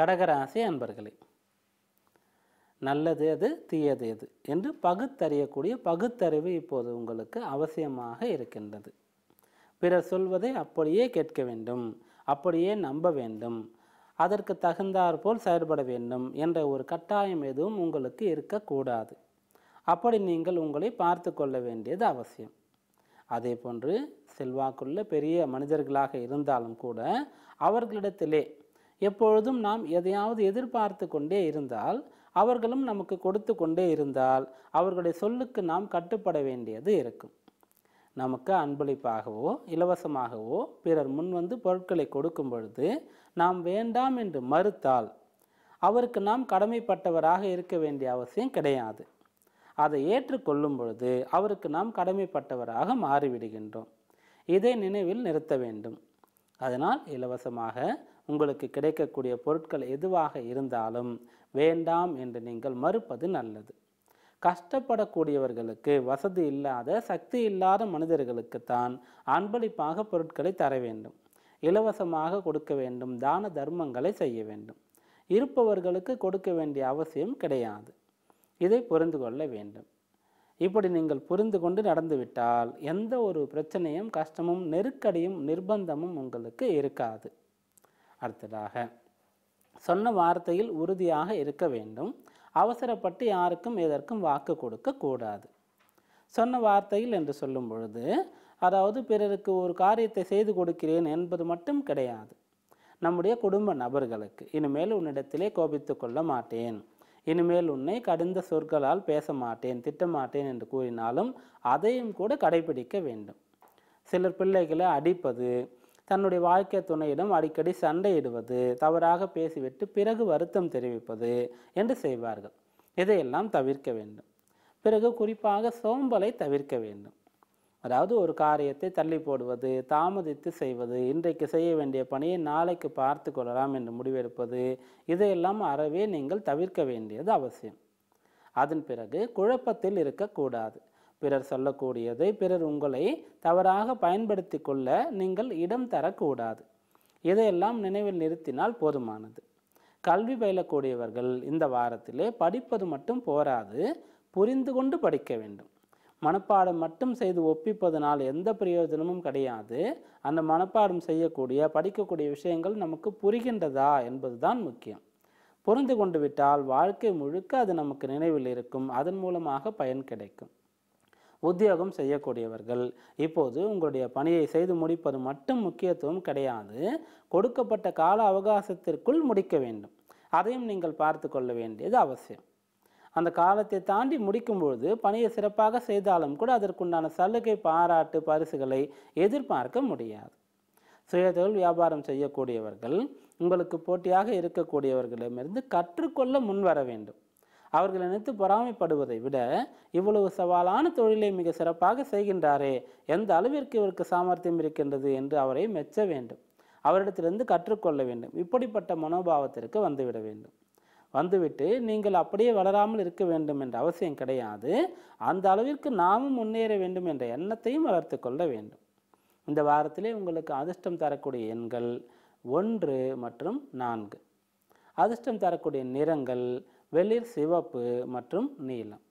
கடகராசி அன்பர்களே நல்லது எது தீயது எது என்று பகுத்தறியக்கூடிய பகுத்தறிவு இப்போது உங்களுக்கு அவசியமாக இருக்கின்றது. பிறர் சொல்வதை அப்படியே கேட்க வேண்டும் அப்படியே நம்ப வேண்டும் அதற்கு தகுந்தாற்போல் செயல்பட வேண்டும் என்ற ஒரு கட்டாயம் எதுவும் உங்களுக்கு இருக்கக்கூடாது. அப்படி நீங்கள் உங்களை பார்த்து கொள்ள வேண்டியது அவசியம். அதே போன்று செல்வாக்குள்ள பெரிய மனிதர்களாக இருந்தாலும் கூட அவர்களிடத்திலே எப்பொழுதும் நாம் எதையாவது எதிர்பார்த்து கொண்டே இருந்தால் அவர்களும் நமக்கு கொடுத்து கொண்டே இருந்தால் அவர்களுடைய சொல்லுக்கு நாம் கட்டுப்பட வேண்டியது இருக்கும். நமக்கு அன்பளிப்பாகவோ இலவசமாகவோ பிறர் முன் வந்து பொருட்களை கொடுக்கும் பொழுது நாம் வேண்டாம் என்று மறுத்தால் அவருக்கு நாம் கடமைப்பட்டவராக இருக்க வேண்டிய அவசியம் கிடையாது. அதை ஏற்றுக்கொள்ளும் பொழுது அவருக்கு நாம் கடமைப்பட்டவராக மாறிவிடுகின்றோம். இதை நினைவில் நிறுத்த வேண்டும். அதனால் இலவசமாக உங்களுக்கு கிடைக்கக்கூடிய பொருட்கள் எதுவாக இருந்தாலும் வேண்டாம் என்று நீங்கள் மறுப்பது நல்லது. கஷ்டப்படக்கூடியவர்களுக்கு வசதி இல்லாத சக்தி இல்லாத மனிதர்களுக்குத்தான் அன்பளிப்பாக பொருட்களை தர வேண்டும். இலவசமாக கொடுக்க வேண்டும் தான தர்மங்களை செய்ய வேண்டும். இருப்பவர்களுக்கு கொடுக்க வேண்டிய அவசியம் கிடையாது. இதை புரிந்து கொள்ள வேண்டும். இப்படி நீங்கள் புரிந்து கொண்டு நடந்துவிட்டால் எந்த ஒரு பிரச்சனையும் கஷ்டமும் நெருக்கடியும் நிர்பந்தமும் உங்களுக்கு இருக்காது. அடுத்ததாக சொன்ன வார்த்தையில் உறுதியாக இருக்க வேண்டும். அவசரப்பட்டு யாருக்கும் எதற்கும் வாக்கு கொடுக்க கூடாது. சொன்ன வார்த்தையில் என்று சொல்லும் பொழுது அதாவது பிறருக்கு ஒரு காரியத்தை செய்து கொடுக்கிறேன் என்பது மட்டும் கிடையாது. நம்முடைய குடும்ப நபர்களுக்கு இனிமேல் உன்னிடத்திலே கோபித்து கொள்ள மாட்டேன். இனிமேல் உன்னை கடிந்த சொற்களால் பேச மாட்டேன் திட்டமாட்டேன் என்று கூறினாலும் அதையும் கூட கடைபிடிக்க வேண்டும். சிலர் பிள்ளைகளை அடிப்பது தன்னுடைய வாழ்க்கை துணையிடம் அடிக்கடி சண்டையிடுவது தவறாக பேசிவிட்டு பிறகு வருத்தம் தெரிவிப்பது என்று செய்வார்கள். இதையெல்லாம் தவிர்க்க வேண்டும். பிறகு குறிப்பாக சோம்பலை தவிர்க்க வேண்டும். அதாவது ஒரு காரியத்தை தள்ளி போடுவது தாமதித்து செய்வது இன்றைக்கு செய்ய வேண்டிய பணியை நாளைக்கு பார்த்து கொள்ளலாம் என்று முடிவெடுப்பது இதையெல்லாம் அறவே நீங்கள் தவிர்க்க வேண்டியது அவசியம். அதன் பிறகு குழப்பத்தில் இருக்கக்கூடாது. பிறர் சொல்லக்கூடியதை பிறர் உங்களை தவறாக பயன்படுத்தி கொள்ள நீங்கள் இடம் தரக்கூடாது. இதையெல்லாம் நினைவில் நிறுத்தினால் போதுமானது. கல்வி பயிலக்கூடியவர்கள் இந்த வாரத்திலே படிப்பது மட்டும் போராது புரிந்து கொண்டு படிக்க வேண்டும். மனப்பாடம் மட்டும் செய்து ஒப்பிப்பதனால் எந்த பிரயோஜனமும் கிடையாது. அந்த மனப்பாடம் செய்யக்கூடிய படிக்கக்கூடிய விஷயங்கள் நமக்கு புரிகின்றதா என்பதுதான் முக்கியம். புரிந்து கொண்டு விட்டால் வாழ்க்கை முழுக்க அது நமக்கு நினைவில் இருக்கும் அதன் மூலமாக பயன் கிடைக்கும். உத்தியோகம் செய்யக்கூடியவர்கள். இப்போது உங்களுடைய பணியை செய்து முடிப்பது மட்டும் முக்கியத்துவம் கிடையாது. கொடுக்கப்பட்ட கால அவகாசத்திற்குள் முடிக்க வேண்டும். அதையும் நீங்கள் பார்த்து கொள்ள வேண்டியது அவசியம். அந்த காலத்தை தாண்டி முடிக்கும் பொழுது பணியை சிறப்பாக செய்தாலும் கூட அதற்குண்டான சலுகை பாராட்டு பரிசுகளை எதிர்பார்க்க முடியாது. சுயதொழில் வியாபாரம் செய்யக்கூடியவர்கள் உங்களுக்கு போட்டியாக இருக்கக்கூடியவர்களிடமிருந்து கற்றுக்கொள்ள முன்வர வேண்டும். அவர்கள் நினைத்து பொறாமைப்படுவதை விட இவ்வளவு சவாலான தொழிலை மிக சிறப்பாக செய்கின்றாரே எந்த அளவிற்கு இவருக்கு சாமர்த்தியம் இருக்கின்றது என்று அவரை மெச்ச வேண்டும். அவரிடத்திலிருந்து கற்றுக்கொள்ள வேண்டும். இப்படிப்பட்ட மனோபாவத்திற்கு வந்துவிட வேண்டும். வந்துவிட்டு நீங்கள் அப்படியே வளராமல் இருக்க வேண்டும் என்ற அவசியம் கிடையாது. அந்த அளவிற்கு நாமும் முன்னேற வேண்டும் என்ற எண்ணத்தையும் வளர்த்து கொள்ள வேண்டும். இந்த வாரத்திலே உங்களுக்கு அதிர்ஷ்டம் தரக்கூடிய எண்கள் ஒன்று மற்றும் நான்கு. அதிர்ஷ்டம் தரக்கூடிய நிறங்கள் வெளிர் சிவப்பு மற்றும் நீலம்.